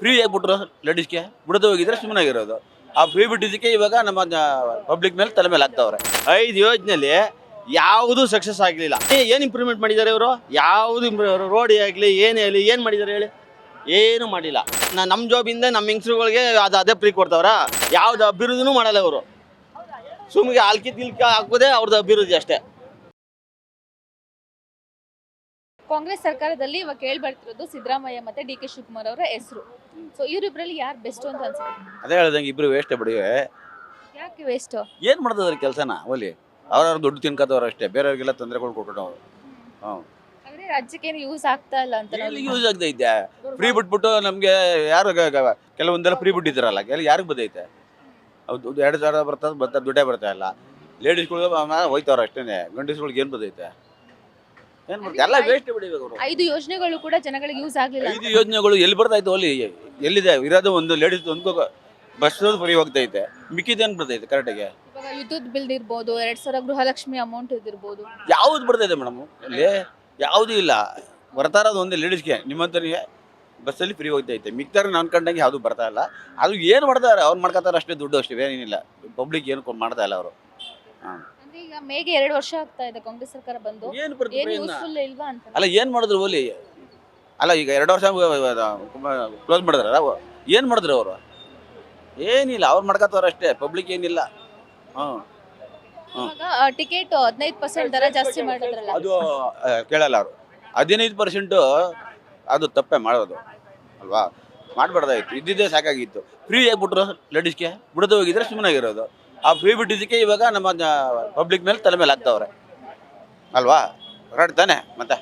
Free ಆಗಿಬಿಟ್ರು ಲೇಡೀಸ್ಗೆ ಬಿಡದೆ ಹೋಗಿದ್ರೆ ಸುಮ್ಮನಾಗಿರೋದು ಆ ಫ್ರೀ ಬಿಟ್ಟಿದ್ದಕ್ಕೆ ಇವಾಗ ನಮ್ಮ ಪಬ್ಲಿಕ್ ಮೇಲೆ ತಲೆ ಮೇಲೆ ಆಗ್ತಾವ್ರೆ ಐದು ಯೋಜನೆಯಲ್ಲಿ ಯಾವುದು ಸಕ್ಸಸ್ ಆಗಲಿಲ್ಲ. ಏನು ಇಂಪ್ರೂವ್ಮೆಂಟ್ ಮಾಡಿದ್ದಾರೆ ಇವರು? ಯಾವುದು ರೋಡ್ ಆಗಲಿ, ಏನೇ ಆಗಲಿ, ಏನು ಮಾಡಿದ್ದಾರೆ ಹೇಳಿ? ಏನು ಮಾಡಿಲ್ಲ. ನಾ ನಮ್ಮ ಜಾಬಿಂದ ನಮ್ಮ ಹೆಂಗಸ್ರುಗಳಿಗೆ ಅದು ಅದೇ ಫ್ರೀ ಕೊಡ್ತಾವ್ರ. ಯಾವ್ದು ಅಭಿವೃದ್ಧಿನೂ ಮಾಡಲ್ಲ ಇವರು. ಸುಮ್ಮಗೆ ಅಲ್ಕಿ ತಿಲ್ಕಿ ಹಾಕೋದೇ ಅವ್ರದ್ದು ಅಭಿವೃದ್ಧಿ ಅಷ್ಟೇ. ಕಾಂಗ್ರೆಸ್ ಸರ್ಕಾರದಲ್ಲಿ ಇವಾಗ ಕೇಳಿ ಬರ್ತಿರೋದು ಸಿದ್ದರಾಮಯ್ಯ ಮತ್ತೆ ಡಿ ಕೆ ಶಿವಕುಮಾರ್ ಅವರ ಹೆಸರು. ಸೊ ಇವರಿಬ್ರಲ್ಲಿ ಯಾರು ಬೆಸ್ಟ್ ಅಂತ ಅನ್ಸುತ್ತೆ ಅದೇ ಹೇಳ್ದಂಗೆ ಇಬ್ರು ವೇಸ್ಟ್ ಬಿಡಿ ಯಾಕೆ ವೇಸ್ಟ್ ಏನು ಮಾಡ್ತಾರೆ ಕೆಲಸನ ಒಲಿ? ಅವ್ರವ್ರ ದುಡ್ಡು ತಿನ್ಕೋತವ್ರು ಅಷ್ಟೇ ಬೇರೆಯವ್ರಿಗೆಲ್ಲ ತೊಂದರೆಗಳು ಕೊಟ್ಟು ಹ್ಞೂ ಅಂದ್ರೆ ರಾಜ್ಯಕ್ಕೆ ಏನು ಯೂಸ್ ಆಗ್ತಾ ಇಲ್ಲ ಅಂತ ಯೂಸ್ ಆಗದೈತೆ ಫ್ರೀ ಬಿಟ್ಬಿಟ್ಟು ನಮಗೆ ಯಾರು ಗ- ಗ- ಕೆಲವೊಂದೆಲ್ಲ ಫ್ರೀ ಬಿಟ್ಟಿದ್ದಾರಲ್ಲ ಕೆಲ ಯಾರಿಗೆ ಬದೈತೆ ಹೌದು ಎರಡು ಸಾವಿರ ಬರ್ತದೆ ಬರ್ತಾ ದುಡ್ಡೇ ಬರ್ತಾ ಇಲ್ಲ. ಲೇಡೀಸ್ಗಳು ಹೋಯ್ತವ್ರ ಅಷ್ಟೇ ಗಂಡಸ್ಗಳಿಗೆ ಏನು ಬಂದೈತೆ ಏನು ಮಾಡ್ತಾರೆ? ಎಲ್ಲ ವೇಸ್ಟ್ ಬಿಡಿ ಇವಾಗ ಐದು ಯೋಜನೆಗಳು ಕೂಡ ಜನಗಳಿಗೆ ಯೂಸ್ ಆಗಲಿಲ್ಲ ಐದು ಯೋಜನೆಗಳು ಎಲ್ಲಿ ಬರ್ತಾಯ್ತು ಅಲ್ಲಿ ಎಲ್ಲಿದೆ? ಇರೋದು ಒಂದು ಲೇಡೀಸ್ ಒಂದು ಬಸ್ ಫ್ರೀ ಹೋಗ್ತೈತೆ ಮಿಕ್ಕಿದೇನು ಬರ್ತೈತೆ ಕರೆಕ್ಟಾಗಿ ಇವಾಗ ವಿದ್ಯುತ್ ಬಿಲ್ ಇರ್ಬೋದು ಎರಡ್ ಸಾವಿರ ಗೃಹಲಕ್ಷ್ಮಿ ಅಮೌಂಟ್ ಇದಿರ್ಬೋದು ಯಾವ್ದು ಬರ್ತೈತೆ ಮೇಡಮ್ ಅಲ್ಲಿ ಯಾವುದೂ ಇಲ್ಲ. ಬರ್ತಾ ಇರೋದು ಒಂದೇ ಲೇಡೀಸ್ಗೆ ನಿಮ್ಮಂತನಿಗೆ ಬಸ್ಸಲ್ಲಿ ಫ್ರೀ ಹೋಗ್ತೈತೆ ಮಿಕ್ತಾರ ನಾನು ಕಂಡಂಗೆ ಯಾವುದು ಬರ್ತಾ ಇಲ್ಲ. ಅದು ಏನು ಮಾಡ್ತಾರೆ ಅವ್ರು ಮಾಡ್ಕೊತಾರೆ ಅಷ್ಟೇ ದುಡ್ಡು ಅಷ್ಟೇ ಏನಿಲ್ಲ ಪಬ್ಲಿಕ್ ಏನು ಮಾಡ್ತಾ ಇಲ್ಲ ಅವರು. ಅಂದ್ರೆ ಈಗ ಮೇಗೆ ಎರಡು ವರ್ಷ ಆಗ್ತಾ ಇದೆ ಕಾಂಗ್ರೆಸ್ ಸರ್ಕಾರ ಬಂದು. ಏನು ಏನು ಬರ್ತೀವಿ ಯೂಸ್ಫುಲ್ ಇಲ್ವಾ ಅಂತ. ಅಲ್ಲ ಏನು ಮಾಡಿದ್ರು ಓಲಿ? ಅಲ್ಲ ಈಗ ಎರಡು ವರ್ಷ ಕ್ಲೋಸ್ ಮಾಡಿದ್ರ ಏನು ಮಾಡಿದ್ರು ಅವರು? ಏನಿಲ್ಲ ಅವ್ರು ಮಾಡ್ಕೊತಾರ ಅಷ್ಟೇ ಪಬ್ಲಿಕ್ ಏನಿಲ್ಲ. ಹ್ಮ್ ಇವಾಗ ಟಿಕೆಟ್ ಹದಿನೈದು ಪರ್ಸೆಂಟ್ ದರ ಜಾಸ್ತಿ ಮಾಡಿದ್ರಲ್ಲ. ಅದು ಆ, ಕೇಳಲ್ಲ ಅವರು. ಹದಿನೈದು ಪರ್ಸೆಂಟು ಅದು ತಪ್ಪೇ ಮಾಡೋದು ಅಲ್ವಾ? ಮಾಡಬಾರ್ದಾಗಿತ್ತು ಇದ್ದಿದ್ದೇ ಸಾಕಾಗಿತ್ತು. ಫ್ರೀ ಆಗಿಬಿಟ್ರು ಲೇಡೀಸ್ಗೆ ಬಿಡದೆ ಹೋಗಿದ್ರೆ ಸುಮ್ಮನೆ ಆಗಿರೋದು ಆ ಫ್ರೀ ಬಿಟ್ಟಿದ್ದಕ್ಕೆ ಇವಾಗ ನಮ್ಮ ಪಬ್ಲಿಕ್ ಮೇಲೆ ತಲೆ ಮೇಲೆ ಹಾಕ್ತಾವ್ರೆ ಅಲ್ವಾ? ಕರೆಕ್ಟ್ ತಾನೆ ಮತ್ತೆ?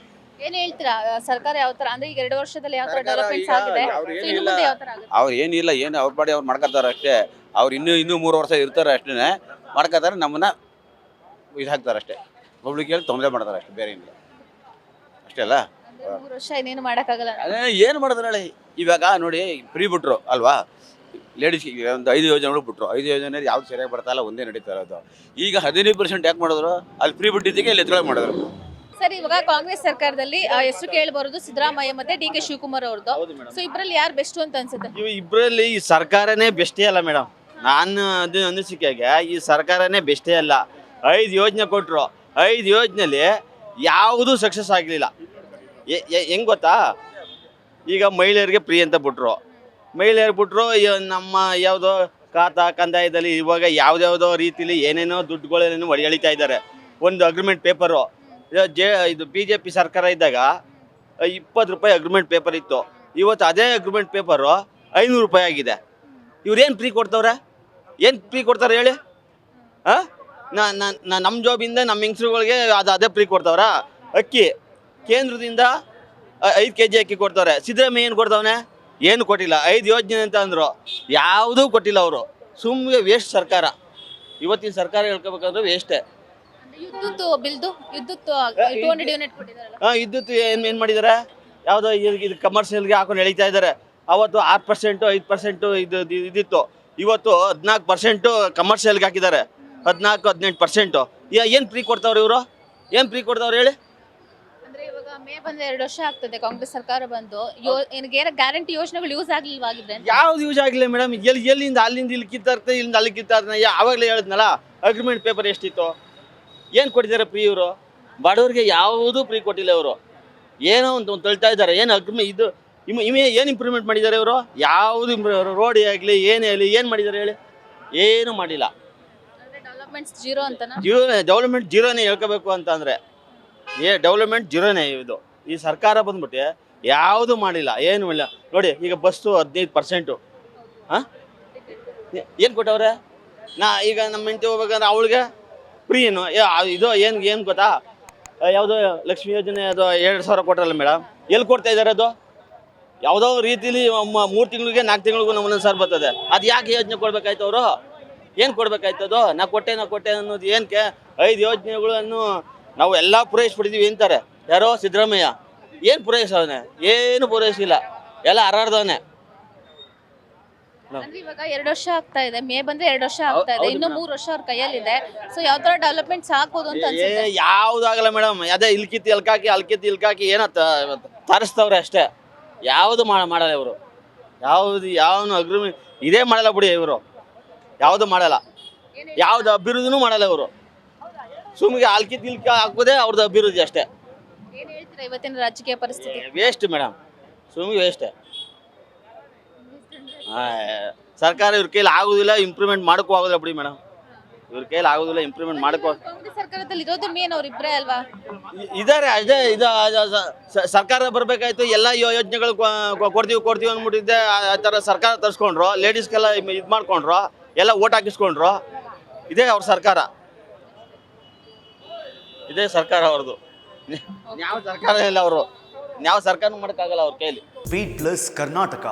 ಏನ್ ಹೇಳ್ತೀರಾ? ಸರ್ಕಾರ ಯಾವ ತರ ಅಂದ್ರೆ ಈಗ ಎರಡು ವರ್ಷದಲ್ಲಿ ಯಾವ ತರ ಡೆವಲಪ್ಮೆಂಟ್ಸ್ ಆಗಿದೆ? ಅವ್ರು ಏನಿಲ್ಲ. ಇನ್ನು ಮುಂದೆ ಯಾವ ತರ ಆಗುತ್ತೆ? ಅವ್ರು ಏನಿಲ್ಲ ಏನು ಅವ್ರ ಪಾಡಿ ಅವ್ರು ಮಾಡ್ಕೊತಾರೆ ಅಷ್ಟೇ. ಅವ್ರು ಇನ್ನೂ ಇನ್ನೂ ಮೂರು ವರ್ಷ ಇರ್ತಾರೆ ಅಷ್ಟೇ ಮಾಡ್ಕೊತಾರೆ ನಮ್ಮನ್ನ ಇದು ಹಾಕ್ತಾರೆ ಅಷ್ಟೇ. ಪಬ್ಲಿಕ್ ಹೇಳಿ ತೊಂದರೆ ಮಾಡ್ತಾರೆ ಅಷ್ಟೇ ಬೇರೆ ಇಲ್ಲ ಅಷ್ಟೇ ಅಲ್ಲ? ಮೂರು ವರ್ಷ ಇನ್ನೇನು ಮಾಡೋಕ್ಕಾಗಲ್ಲ. ಅದೇ ಏನು ಮಾಡ್ತಾರೆ ಇವಾಗ ನೋಡಿ ಫ್ರೀ ಬಿಟ್ರು ಅಲ್ವಾ? ಲೇಡೀಸ್ಗೆ ಒಂದು ಐದು ಯೋಜನೆಗಳು ಬಿಟ್ರು. ಐದು ಯೋಜನೆ ಯಾವ್ದು ಸರಿಯಾಗಿ ಬರ್ತಾ ಇಲ್ಲ ಒಂದೇ ನಡೀತಾ ಇರೋದು. ಈಗ ಹದಿನೈದು ಪರ್ಸೆಂಟ್ ಯಾಕೆ ಮಾಡಿದ್ರು? ಅಲ್ಲಿ ಫ್ರೀ ಬಿಟ್ಟಿದ್ದಕ್ಕೆ ಇಲ್ಲಿ ಎತ್ತೊಳಗೆ ಮಾಡಿದ್ರು. ಸರ್ ಇವಾಗ ಕಾಂಗ್ರೆಸ್ ಸರ್ಕಾರದಲ್ಲಿ ಆ, ಹೆಸರು ಕೇಳಿ ಬರೋದು ಸಿದ್ದರಾಮಯ್ಯ ಮತ್ತೆ ಡಿ ಕೆ ಶಿವಕುಮಾರ್ ಅವ್ರದ್ದು. ಸೊ ಇಬ್ರಲ್ಲಿ ಯಾರು ಬೆಸ್ಟ್ ಅಂತ ಅನ್ಸುತ್ತೆ? ಇವು ಇಬ್ಬರಲ್ಲಿ ಈ ಸರ್ಕಾರನೇ ಬೆಸ್ಟೇ ಅಲ್ಲ ಮೇಡಮ್. ನಾನು ಅದು ಅನಿಸಿಕೆಗೆ ಈ ಸರ್ಕಾರನೇ ಬೆಸ್ಟೇ ಅಲ್ಲ. ಐದು ಯೋಜನೆ ಕೊಟ್ಟರು ಐದು ಯೋಜನೆಯಲ್ಲಿ ಯಾವುದೂ ಸಕ್ಸಸ್ ಆಗಲಿಲ್ಲ. ಹೆಂಗೆ ಗೊತ್ತಾ? ಈಗ ಮಹಿಳೆಯರಿಗೆ ಫ್ರೀ ಅಂತ ಬಿಟ್ರು. ಮಹಿಳೆಯರಿಗೆ ಬಿಟ್ರು ಈ- ನಮ್ಮ ಯಾವುದೋ ಖಾತಾ ಕಂದಾಯದಲ್ಲಿ ಇವಾಗ ಯಾವುದ್ಯಾವುದೋ ರೀತಿಲಿ ಏನೇನೋ ದುಡ್ಡುಗಳೇನೇನೋ ಒಳ ಎಳಿತಾ ಇದ್ದಾರೆ. ಒಂದು ಅಗ್ರಿಮೆಂಟ್ ಪೇಪರು ಜೆ, ಇದು ಬಿ ಜೆ ಪಿ ಸರ್ಕಾರ ಇದ್ದಾಗ ಇಪ್ಪತ್ತು ರೂಪಾಯಿ ಅಗ್ರಿಮೆಂಟ್ ಪೇಪರ್ ಇತ್ತು. ಇವತ್ತು ಅದೇ ಅಗ್ರಿಮೆಂಟ್ ಪೇಪರು ಐನೂರು ರೂಪಾಯಿ ಆಗಿದೆ. ಇವ್ರೇನು ಫ್ರೀ ಕೊಡ್ತವ್ರೆ? ಏನು ಫ್ರೀ ಕೊಡ್ತಾರೆ ಹೇಳಿ? ಹಾಂ ನಾ ನಮ್ಮ ಜಾಬಿಂದ ನಮ್ಮ ಹೆಂಗಸ್ರುಗಳಿಗೆ ಅದು ಅದೇ ಫ್ರೀ ಕೊಡ್ತವ್ರ? ಅಕ್ಕಿ, ಕೇಂದ್ರದಿಂದ ಐದು ಕೆ ಜಿ ಅಕ್ಕಿ ಕೊಡ್ತವ್ರೆ. ಸಿದ್ದರಾಮಯ್ಯ ಏನು ಕೊಡ್ತವನೆ? ಏನು ಕೊಟ್ಟಿಲ್ಲ ಐದು ಯೋಜನೆ ಅಂತ ಅಂದರು. ಯಾವುದೂ ಕೊಟ್ಟಿಲ್ಲ ಅವರು. ಸುಮ್ಮನೆ ವೇಸ್ಟ್ ಸರ್ಕಾರ. ಇವತ್ತಿನ ಸರ್ಕಾರ ಹೇಳ್ಕೋಬೇಕಂದ್ರೆ ವೇಸ್ಟೇ ವಿದ್ಯುತ್ ಬಿಲ್ದು ವಿದ್ಯುತ್ ಟೂ ಹಂಡ್ರೆಡ್ ಯೂನಿಟ್ ಹಾಂ ಏನು ಏನು ಮಾಡಿದ್ದಾರೆ ಯಾವುದೋ ಇದು ಕಮರ್ಷಿಯಲ್ಗೆ ಹಾಕೊಂಡು ಎಳಿತಾ ಇದ್ದಾರೆ ಅವತ್ತು ಆರು ಪರ್ಸೆಂಟು ಐದು ಪರ್ಸೆಂಟು ಇದು ಇದು- ಇದಿತ್ತು. ಇವತ್ತು ಹದಿನಾಲ್ಕು ಪರ್ಸೆಂಟು ಕಮರ್ಷಿಯಲ್ಗೆ ಹಾಕಿದ್ದಾರೆ ಹದಿನಾಲ್ಕು ಹದಿನೆಂಟು ಪರ್ಸೆಂಟು ಏನು ಫ್ರೀ ಕೊಡ್ತಾವ್ರೆ ಇವರು? ಏನು ಫ್ರೀ ಕೊಡ್ತಾವ್ರೆ ಹೇಳಿ? ಮೇ ಬಂದ ಎರಡು ವರ್ಷ ಆಗ್ತದೆ ಕಾಂಗ್ರೆಸ್ ಸರ್ಕಾರ ಬಂದು. ಯೋ ಏನೋ ಗ್ಯಾರಂಟಿ ಯೋಜನೆಗಳು ಯೂಸ್ ಆಗ್ಲಿಲ್ವಾಗಿದ್ರೆ ಅಂತ. ಯಾವ್ದು ಯೂಸ್ ಆಗಿಲ್ಲ ಮೇಡಮ್ ಎಲ್ಲಿ ಎಲ್ಲಿಂದ ಅಲ್ಲಿಂದ ಇಲ್ಲಿ ಕಿತ್ತಾರ್ತೆ ಇಲ್ಲಿಂದ ಅಲ್ಲಿ ಕಿತ್ತಾರ್ತೆ ಯಾವಾಗಲೇ ಹೇಳಿದ್ನಲ್ಲ ಅಗ್ರಿಮೆಂಟ್ ಪೇಪರ್ ಎಷ್ಟಿತ್ತು? ಏನು ಕೊಟ್ಟಿದ್ದಾರೆ ಪ್ರೀ ಇವರು? ಬಡವರಿಗೆ ಯಾವುದೂ ಫ್ರೀ ಕೊಟ್ಟಿಲ್ಲ ಇವರು. ಏನೋ ಒಂದು ತಳ್ತಾ ಇದ್ದಾರೆ. ಏನು ಅಗ್ರಿಮೆ ಇದು ಇಮ್ ಇಮೆ ಏನು ಇಂಪ್ರೂವ್ಮೆಂಟ್ ಮಾಡಿದ್ದಾರೆ ಇವರು? ಯಾವುದು ರೋಡ್ ಆಗಲಿ ಏನೇ ಆಗಲಿ ಏನು ಮಾಡಿದ್ದಾರೆ ಹೇಳಿ? ಏನು ಮಾಡಿಲ್ಲ. ಜೀರೋ ಅಂತ ಜೀರೋ ಡೆವಲಪ್ಮೆಂಟ್ ಜೀರೋನೇ ಹೇಳ್ಕೋಬೇಕು ಅಂತ ಅಂದರೆ ಏ ಡೆವಲಪ್ಮೆಂಟ್ ಜೀರೋನೇ ಇದು. ಈ ಸರ್ಕಾರ ಬಂದ್ಬಿಟ್ಟು ಯಾವುದು ಮಾಡಿಲ್ಲ, ಏನು ಇಲ್ಲ. ನೋಡಿ, ಈಗ ಬಸ್ಸು ಹದಿನೈದು ಪರ್ಸೆಂಟು ಹಾಂ? ಏನು ಕೊಟ್ಟವ್ರೆ? ನಾ ಈಗ ನಮ್ಮ ಹೆಂಡತಿ ಹೋಗ್ಬೇಕಂದ್ರೆ ಅವಳಿಗೆ ಫ್ರೀ ಏನು. ಇದು ಏನು ಏನು ಗೊತ್ತಾ? ಯಾವುದು ಲಕ್ಷ್ಮಿ ಯೋಜನೆ ಅದು ಎರಡು ಸಾವಿರ ಕೊಟ್ಟರಲ್ಲ ಮೇಡಮ್. ಎಲ್ಲಿ ಕೊಡ್ತಾ ಇದ್ದಾರೆ ಅದು? ಯಾವುದೋ ರೀತಿಲಿ ಮೂರು ತಿಂಗಳಿಗೆ, ನಾಲ್ಕು ತಿಂಗಳಿಗೂ ಒಂದೊಂದು ಸರ್ ಬರ್ತದೆ. ಅದು ಯಾಕೆ ಯೋಜನೆ ಕೊಡ್ಬೇಕಾಯ್ತು ಅವರು? ಏನು ಕೊಡ್ಬೇಕಾಯ್ತು ಅದು? ನಾ ಕೊಟ್ಟೆ ನಾ ಕೊಟ್ಟೆ ಅನ್ನೋದು ಏನಕ್ಕೆ ಐದು ಯೋಜನೆಗಳನ್ನು ನಾವು ಎಲ್ಲ ಪೂರೈಸ್ಬಿಟ್ಟಿದ್ದೀವಿ ಅಂತಾರೆ. ಯಾರೋ ಸಿದ್ದರಾಮಯ್ಯ. ಏನು ಪೂರೈಸವನೆ ಏನು ಪೂರೈಸಿಲ್ಲ ಎಲ್ಲ ಹರಾಡ್ದವನೆ ಅಂದ್ರೆ ಇವಾಗ ಎರಡು ವರ್ಷ ಆಗ್ತಾ ಇದೆ. ಮೇ ಬಂದ್ರೆ ಎರಡು ವರ್ಷ ಆಗ್ತಾ ಇದೆ. ಇನ್ನು ಮೂರು ವರ್ಷ ಅವ್ರ ಕೈಯಲ್ಲಿದೆ. ಸೊ ಯಾವ ತರ ಡೆವಲಪ್ಮೆಂಟ್ಸ್ ಆಗ್ಬೋದು ಅಂತ ಏ ಅನ್ಸುತ್ತೆ? ಯಾವುದಾಗಲ್ಲ ಮೇಡಮ್. ಅದೇ ಇಲ್ಕಿತ್ತಿ ಇಲ್ಕಾಕಿ ಅಲ್ಕಿತ್ತು ಇಲ್ಕಾಕಿ ಏನೋ ತರಿಸ್ತವ್ರೆ ಅಷ್ಟೇ. ಯಾವುದು ಮಾಡಲ್ಲ ಇವರು. ಯಾವುದು ಯಾವನು ಅಗ್ರಿಮೆಂಟ್ ಇದೇ ಮಾಡಲ್ಲ ಬಿಡಿ ಇವರು. ಯಾವುದು ಮಾಡಲ್ಲ. ಯಾವ್ದು ಅಭಿವೃದ್ಧಿನೂ ಮಾಡಲ್ಲ ಇವರು. ಸುಮ್ಗೆ ಆಲ್ಕಿ ತಿಲ್ಕಿ ಹಾಕೋದೇ ಅವ್ರದ್ದು ಅಭಿವೃದ್ಧಿ ಅಷ್ಟೇ. ಏನ್ ಹೇಳ್ತೀರಾ ಇವತ್ತಿನ ರಾಜಕೀಯ ಪರಿಸ್ಥಿತಿ? ವೇಸ್ಟ್ ಮೇಡಮ್ ಸುಮ್ಗೆ ವೇಸ್ಟ್ ಸರ್ಕಾರ ಇವ್ರ ಕೈಲಿ ಆಗೋದಿಲ್ಲ ಇಂಪ್ರೂವ್ಮೆಂಟ್ ಮಾಡೋಕ್ಕೂ ಆಗೋದಿಲ್ಲ ಬಿಡಿ ಮೇಡಮ್ ಇವ್ರ ಕೈಲಿ ಆಗೋದಿಲ್ಲ ಇಂಪ್ರೂವ್ಮೆಂಟ್ ಮಾಡಕ್ಕೂ ಕಾಂಗ್ರೆಸ್ ಸರ್ಕಾರದಲ್ಲಿ ಇರೋದು ಮೇನ್ ಅವ್ರಿಬ್ರೇ ಅಲ್ವಾ? ಇದಾರೆ ಅದೇ ಇದು ಸರ್ಕಾರ ಬರ್ಬೇಕಾಯ್ತು ಎಲ್ಲ ಯೋ- ಯೋಜನೆಗಳು ಕೊ- ಕೊ- ಕೊಡ್ತೀವಿ ಕೊಡ್ತೀವಿ ಅಂದ್ಬಿಟ್ಟಿದ್ದೆ ಆ ಆ ಥರ ಸರ್ಕಾರ ತರಿಸ್ಕೊಂಡ್ರು ಲೇಡೀಸ್ಗೆಲ್ಲ ಇದು ಮಾಡ್ಕೊಂಡ್ರು ಎಲ್ಲ ಓಟ್ ಹಾಕಿಸ್ಕೊಂಡ್ರು. ಇದೇ ಅವ್ರ ಸರ್ಕಾರ. ಇದೇ ಸರ್ಕಾರ ಅವ್ರದ್ದು. ಯಾವ ಸರ್ಕಾರ ಇಲ್ಲ ಅವರು. ಯಾವ ಸರ್ಕಾರ ಮಾಡೋಕ್ಕಾಗಲ್ಲ ಅವ್ರ ಕೈಲಿ. ಪ್ಲಸ್ ಕರ್ನಾಟಕ